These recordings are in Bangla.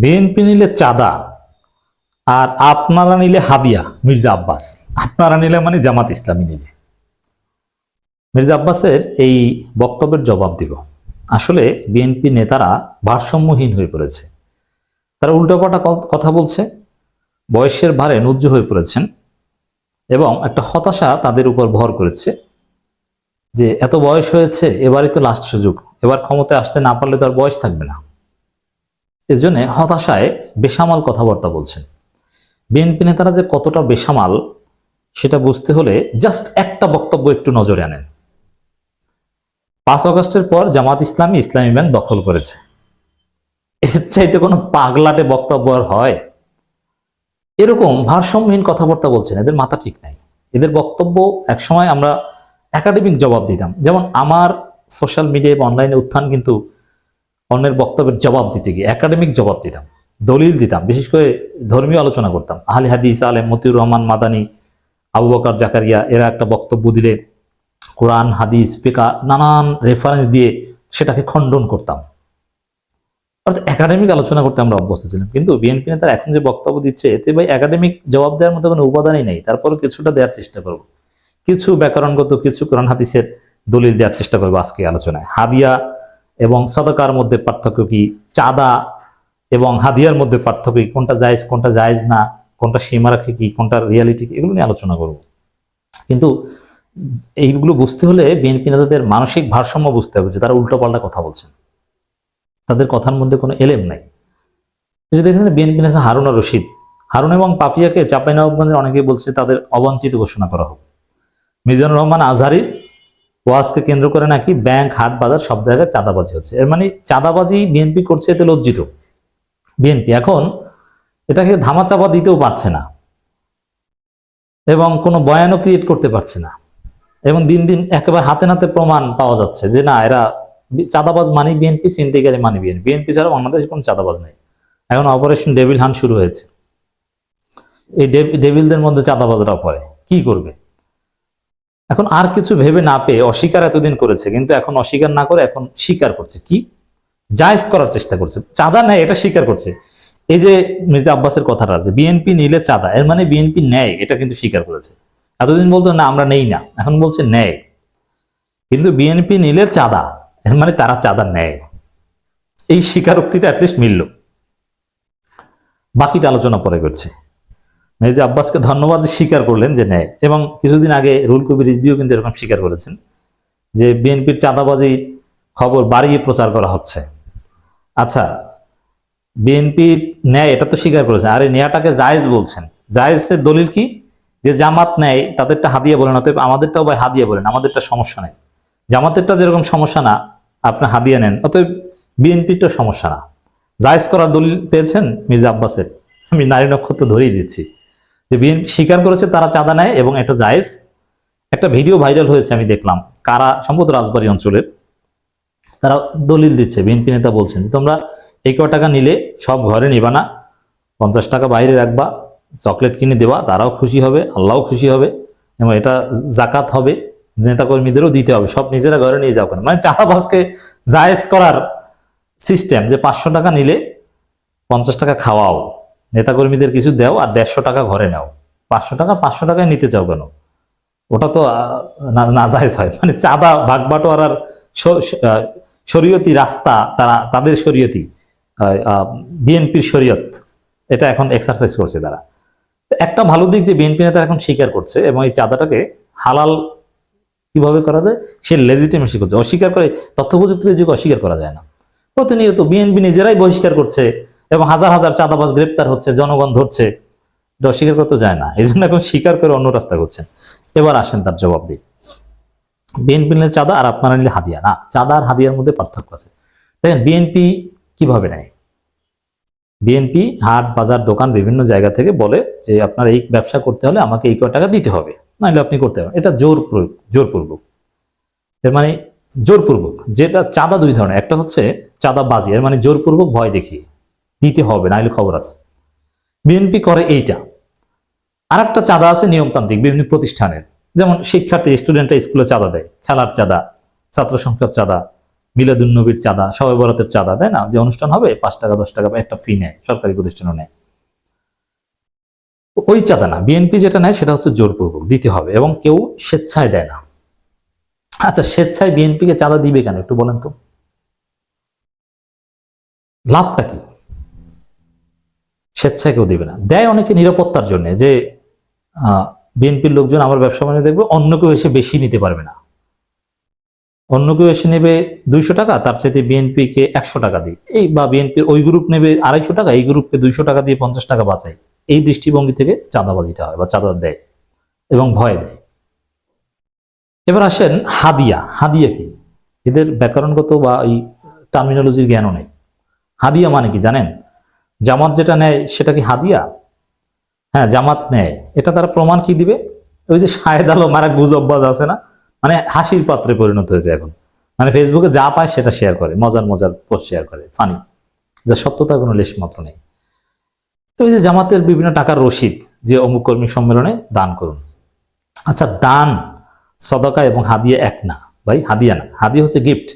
বিএনপি নিলে চাঁদা আর আপনারা নিলে হাদিয়া, মির্জা আব্বাস। আপনারা নিলে মানে জামাত ইসলামী নিলে। মির্জা আব্বাসের এই বক্তব্যের জবাব দিব। আসলে বিএনপি নেতারা ভারসাম্যহীন হয়ে পড়েছে। তারা উল্টোপাল্টা কথা বলছে, বয়সের ভারে নুজ্জ হয়ে পড়েছেন এবং একটা হতাশা তাদের উপর ভর করেছে যে এত বয়স হয়েছে, এবারই তো লাস্ট সুযোগ। এবার ক্ষমতায় আসতে না পারলে তো আর বয়স থাকবে না। এজন্য হতাশায় বেসামাল কথাবার্তা বলছেন। বিএনপি নেতারা যে কতটা বেসামাল, সেটা বুঝতে হলে জাস্ট একটা বক্তব্য একটু নজরে আনেন। পাঁচ অগস্টের পর জামাত ইসলামী ইসলামী ব্যাংক দখল করেছে। এর চাইতে কোনো পাগলাটে বক্তব্য আর হয়? এরকম ভারসাম্যহীন কথাবার্তা বলছেন, এদের মাথা ঠিক নাই। এদের বক্তব্য একসময় আমরা একাডেমিক জবাব দিতাম। যেমন আমার সোশ্যাল মিডিয়ায় বা অনলাইনে উত্থান কিন্তু অন্যের বক্তব্যের জবাব দিতে গিয়ে, একাডেমিক জবাব দিতাম, দলিল দিতাম, বিশেষ করে ধর্মীয় আলোচনা করতাম। আহলি হাদিস আলেম মতিউর রহমান, মাদানি, আবু বকর, জাকারিয়া, এরা একটা বক্তব্য দিলে কোরআন, হাদিস, ফিকা, নানান রেফারেন্স দিয়ে সেটাকে খণ্ডন করতাম। অর্থাৎ একাডেমিক আলোচনা করতে আমরা অভ্যস্ত ছিলাম, কিন্তু বিএনপি নেতারা এখন যে বক্তব্য দিচ্ছে, এতে ভাই একাডেমিক জবাব দেওয়ার মতো কোনো উপাদানই নেই। তারপরে কিছুটা দেওয়ার চেষ্টা করব। কিছু ব্যাকরণগত, কিছু কোরআন, হাদিসের দলিল দেওয়ার চেষ্টা করব আজকে আলোচনায়। হাদিয়া এবং সদকার মধ্যে পার্থক্য কি? চাঁদা এবং হাদিয়ার মধ্যে পার্থক্য কোনটা জায়েজ কোনটা জায়েজ না? কোনটা সীমা রাখে কি? কোনটা রিয়ালিটি কি? এগুলো নিয়ে আলোচনা করব। কিন্তু এইগুলো বুঝতে হলে বিএনপি নেতাদের মানসিক ভারসাম্য বুঝতে হবে যে তারা উল্টোপাল্টা কথা বলছেন। তাদের কথার মধ্যে কোনো এলেম নাই। যে দেখেছেন বিএনপি নেতা হারুন রশিদ। হারুন এবং পাপিয়াকে চাঁপাইনবাবগঞ্জের অনেকে বলছে তাদের অবাঞ্ছিত ঘোষণা করা হোক। মিজানুর রহমান আজহারি ওয়াজকে কেন্দ্র করে নাকি ব্যাংক, হাট বাজার সব জায়গায় চাঁদাবাজি হচ্ছে। এর মানে চাঁদাবাজি বিএনপি করছে এতে লজ্জিত। বিএনপি এখন এটাকে ধামাচাপা দিতেও পারছে না এবং কোনো বয়ানও ক্রিয়েট করতে পারছে না। এবং দিন দিন একেবারে হাতে নাতে প্রমাণ পাওয়া যাচ্ছে যে না, এরা চাঁদাবাজ মানি বিএনপি, সিন্ডিকেটে মানি বিএনপি। বিএনপি ছাড়া বাংলাদেশে কোনো চাঁদাবাজ নেই। এখন অপারেশন ডেভিল হান্ট শুরু হয়েছে। এই ডেভ- ডেভিলদের মধ্যে চাঁদাবাজরা পড়ে। কি করবে? এখন আর কিছু ভেবে না পেয়ে অস্বীকার এতদিন করেছে, কিন্তু এখন অস্বীকার না করে এখন স্বীকার করছে। কি? জায়জ করার চেষ্টা করছে। চাঁদা নেয়, এটা স্বীকার করছে। এই যে মির্জা আব্বাসের কথাটা আছে, বিএনপি নিলে চাঁদা, এর মানে বিএনপি নেয়, এটা কিন্তু স্বীকার করেছে। এতদিন বলতো, না, আমরা নেই না। এখন বলছে, নেয়। কিন্তু বিএনপি নিলে চাঁদা, এর মানে তারা চাঁদা নেয়। এই স্বীকারোক্তিটা অ্যাটলিস্ট মিলল। বাকিটা আলোচনা পরে করছে। মির্জা আব্বাসকে ধন্যবাদ স্বীকার করলেন যে নেয়। এবং কিছুদিন আগে রুল কবির রিজবিও কিন্তু এরকম স্বীকার করেছেন যে বিএনপির চাঁদাবাজি খবর বাড়িয়ে প্রচার করা হচ্ছে। আচ্ছা বিএনপি ন্যায় এটা তো স্বীকার করেছেন আরে নেয়াটাকে জায়েজ বলছেন। জায়েজের দলিল কি? যে জামাত নেয়, তাদেরটা হাদিয়া বলেন অতএব আমাদেরটাও ভাই হাদিয়া বলেন আমাদেরটা সমস্যা নেই। জামাতেরটা যেরকম সমস্যা না, আপনি হাদিয়া নেন, অতএব বিএনপিরটা সমস্যা না। জায়েজ করার দলিল পেয়েছেন মির্জা আব্বাসের। আমি নারী নক্ষত্র ধরেই দিচ্ছি। যে বিএনপি স্বীকার করেছে, তারা চাঁদা নেয় এবং এটা জায়েজ, একটা ভিডিও ভাইরাল হয়েছে আমি দেখলাম, কারা, সম্ভবত রাজবাড়ি অঞ্চলের। তারা দলিল দিচ্ছে, বিএনপি নেতা বলছেন তোমরা এই ক টাকা নিলে সব ঘরে নিবা না, পঞ্চাশ টাকা বাইরে রাখবা, চকলেট কিনে দেওয়া, তারাও খুশি হবে, আল্লাহও খুশি হবে, এবং এটা জাকাত হবে, নেতাকর্মীদেরও দিতে হবে, সব নিজেরা ঘরে নিয়ে যাও কেন? মানে চাঁদাবাজকে জায়েজ করার সিস্টেম যে পাঁচশো টাকা নিলে পঞ্চাশ টাকা খাওয়াও নেতাকর্মীদের কিছু দেও আর দেড়শো টাকা ঘরে নাও। পাঁচশো টাকা, পাঁচশো টাকায় নিতে চাও কেন? ওটা তো না- নাজায়েজ হয়। মানে চাঁদা ভাগবাটোয়ারার শরীয়তি রাস্তা, তারা, তাদের শরীয়তি বিএনপির শরীয়ত, এটা এখন এক্সারসাইজ করছে তারা। একটা ভালো দিক যে বিএনপি নেতা এখন স্বীকার করছে এবং এই চাঁদাটাকে হালাল কীভাবে করা যায়, সে লেজিটিমেসি করছে। অস্বীকার করে তথ্য প্রযুক্তির যুগে অস্বীকার করা যায় না। প্রতিনিয়ত বিএনপি নিজেরাই বহিষ্কার করছে এবং হাজার হাজার চাঁদাবাজ গ্রেপ্তার হচ্ছে, জনগণ ধরছে। এটা অস্বীকার করতে যায় না। এই জন্য এখন স্বীকার করে অন্য রাস্তা করছেন। এবার আসেন তার জবাব দিই বিএনপি নিলে চাঁদা আর আপনারা নিলে হাদিয়া। না, চাঁদা আর হাদিয়ার মধ্যে পার্থক্য আছে। দেখেন, বিএনপি কীভাবে নেয়? বিএনপি হাট, বাজার, দোকান বিভিন্ন জায়গা থেকে বলে যে, আপনার এই ব্যবসা করতে হলে আমাকে এই কয় টাকা দিতে হবে। নাহলে আপনি করতে হবে এটা জোর প্রয়োগ, জোরপূর্বক। এর মানে জোরপূর্বক। যেটা চাঁদা দুই ধরনের। একটা হচ্ছে চাঁদা বাজি এর মানে জোরপূর্বক ভয় দেখিয়ে। দিতে হবে, নাহলে খবর আছে। বিএনপি করে এইটা। আর একটা চাঁদা আছে নিয়মতান্ত্রিক বিভিন্ন প্রতিষ্ঠানের। যেমন শিক্ষার্থী স্টুডেন্টরা স্কুলে চাঁদা দেয়। খেলার চাঁদা ছাত্র সংসদ চাঁদা মিলাদুন্নবীর চাঁদা, সবাই বরাতের চাঁদা, তাই না? যে অনুষ্ঠান হবে, পাঁচ টাকা, দশ টাকা বা একটা ফি নেয়, সরকারি প্রতিষ্ঠানও নেয়। ওই চাঁদা না বিএনপি যেটা নেয় সেটা হচ্ছে জোরপূর্বক দিতে হবে এবং কেউ স্বেচ্ছায় দেয় না। আচ্ছা স্বেচ্ছায় বিএনপিকে চাঁদা দিবে কেন, একটু বলেন তো? লাভটা কি? স্বেচ্ছায় কেউ দিবে না। দেয় অনেকে নিরাপত্তার জন্য যে বিএনপির লোকজন আমার ব্যবসা বাণিজ্য দেখবে, অন্য কেউ এসে বেশি নিতে পারবে না। অন্য কেউ এসে নেবে দুইশো টাকা, তার সাথে বিএনপিকে একশো টাকা দিই। এই বা বিএনপির ওই গ্রুপ নেবে আড়াইশো টাকা, এই গ্রুপকে দুইশো টাকা দিয়ে পঞ্চাশ টাকা বাঁচাই এই দৃষ্টিভঙ্গি থেকে চাঁদাবাজিটা হয় বা চাঁদা দেয় এবং ভয় দেয়। এবার আসেন হাদিয়া। হাদিয়া কি? এদের ব্যাকরণগত বা এই টার্মিনোলজির জ্ঞানও নেই। হাদিয়া মানে কি জানেন? জামাত যেটা নেয় সেটা কি হাদিয়া? হ্যাঁ জামাত নেয়। এটা তারা প্রমাণ কি দিবে? ওই যে শাহেদ আলম আর গুজববাজ আছে না? মানে হাসির পাত্রে পরিণত হয়েছে এখন। মানে ফেসবুকে যা পায় সেটা শেয়ার করে, মজার মজার পোস্ট শেয়ার করে ফানি যা সত্যতার কোনো লেশ মাত্র নেই। তো এই যে জামাতের বিভিন্ন টাকার রসিদ যে অমুক কর্মী সম্মেলনে দান করুন। আচ্ছা দান, সদকা এবং হাদিয়া এক না। ভাই, হাদিয়া না। হাদিয়া হচ্ছে গিফট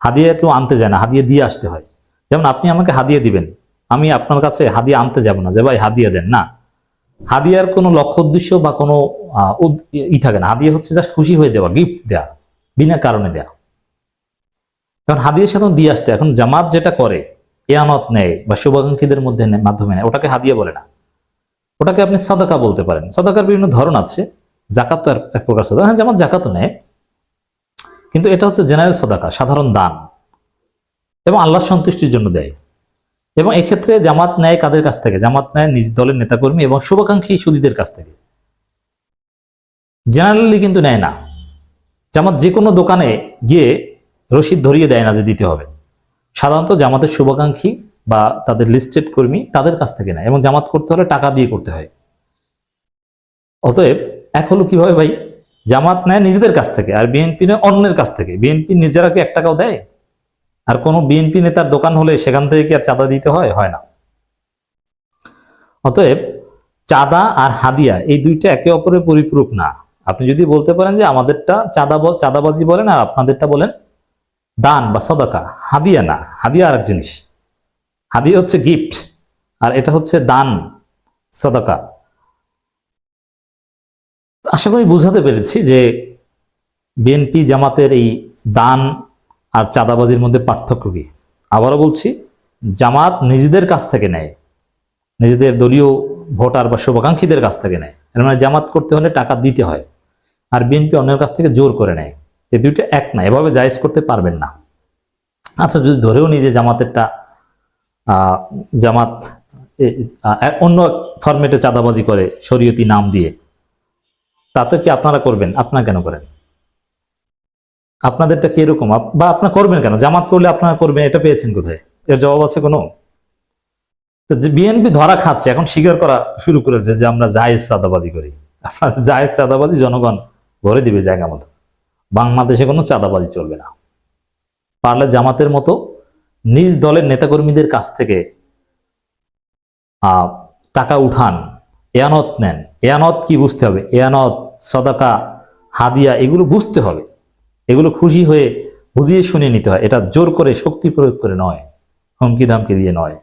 হাদিয়া কেউ আনতে যায় না, হাদিয়া দিয়ে আসতে হয়। যেমন আপনি আমাকে হাদিয়া দিবেন আমি আপনার কাছে হাদিয়া আনতে যাব না, যে ভাই হাদিয়া দেন, না। হাদিয়ার কোনো লক্ষ্য, উদ্দেশ্য বা কোনো ই থাকে না। হাদিয়া হচ্ছে জাস্ট খুশি হয়ে দেওয়া গিফট দেওয়া, বিনা কারণে দেওয়া। এখন হাদিয়ার সাথে দিয়ে আসতে, এখন জামাত যেটা করে, এয়ানত নেয় বা শুভাকাঙ্ক্ষীদের মধ্যে মাধ্যমে নেয়, ওটাকে হাদিয়া বলে না। ওটাকে আপনি সদাকা বলতে পারেন। সদাকার বিভিন্ন ধরন আছে, জাকাত তো এক প্রকার সদাকা। হ্যাঁ জামাত জাকাতও নেয়, কিন্তু এটা হচ্ছে জেনারেল সদাকা, সাধারণ দান। এবং আল্লাহ সন্তুষ্টির জন্য দেয়। এবং এক্ষেত্রে জামাত নেয় কাদের কাছ থেকে? জামাত নেয় নিজ দলের নেতাকর্মী এবং শুভাকাঙ্ক্ষী সুদীদের কাছ থেকে। জেনারেলি কিন্তু নেয় না। জামাত যে কোনো দোকানে গিয়ে রসিদ ধরিয়ে দেয় না যে দিতে হবে। সাধারণত জামাতের শুভাকাঙ্ক্ষী বা তাদের লিস্টেড কর্মী তাদের কাছ থেকে নেয় এবং জামাত করতে হলে টাকা দিয়ে করতে হয়। অতএব এক হলো কীভাবে ভাই? জামাত নেয় নিজেদের কাছ থেকে আর বিএনপি নেয় অন্যের কাছ থেকে। বিএনপি নিজেরা কি এক টাকাও দেয়? আর কোনো বিএনপি নেতার দোকান হলে সেখান থেকে কি আর চাঁদা দিতে হয়? হয় না। অতএব চাঁদা আর হাদিয়া এই দুইটা একে অপরের পরিপূরক না। আপনি যদি বলতে পারেন যে আমাদেরটা চাঁদা চাঁদাবাজি বলেন আর আপনাদেরটা বলেন দান বা সদাকা, হাদিয়া না। হাদিয়া আর এক জিনিস। হাদিয়া হচ্ছে গিফট আর এটা হচ্ছে দান, সদাকা। আশা করি বুঝাতে পেরেছি যে বিএনপি জামাতের এই দান আর চাঁদাবাজির মধ্যে পার্থক্য কি? আবারও বলছি, জামাত নিজেদের কাছ থেকে নেয়, নিজেদের দলীয় ভোটার বা শুভাকাঙ্ক্ষীদের কাছ থেকে নেয়। এর মানে জামাত করতে হলে টাকা দিতে হয় আর বিএনপি অন্যের কাছ থেকে জোর করে নেয়। এই দুইটা এক না, এভাবে জায়েজ করতে পারবেন না। আচ্ছা যদি ধরেও যে জামাতেরটা জামাত অন্য ফরম্যাটে চাঁদাবাজি করে শরীয়তি নাম দিয়ে, তাতে কি আপনারা করবেন? আপনারা কেন করেন? আপনাদেরটা কি এরকম? আপ- বা আপনারা করবেন কেন? জামাত করলে আপনারা করবেন, এটা পেয়েছেন কোথায়? এর জবাব আছে কোনো? যে বিএনপি ধরা খাচ্ছে, এখন স্বীকার করা শুরু করেছে যে আমরা জায়েজ চাঁদাবাজি করি। আপনাদের জায়েজ চাঁদাবাজি জনগণ ভরে দিবে জায়গা মতো। বাংলাদেশে কোনো চাঁদাবাজি চলবে না। পারলে জামাতের মতো নিজ দলের নেতাকর্মীদের কাছ থেকে টাকা উঠান, এয়ানত নেন। এয়ানত কি বুঝতে হবে? এয়ানত, সদাকা, হাদিয়া, এগুলো বুঝতে হবে। এগুলো খুশি হয়ে বুঝিয়ে শুনে নিতে হয়। এটা জোর করে শক্তি প্রয়োগ করে নয় হুমকি ধামকি দিয়ে নয়।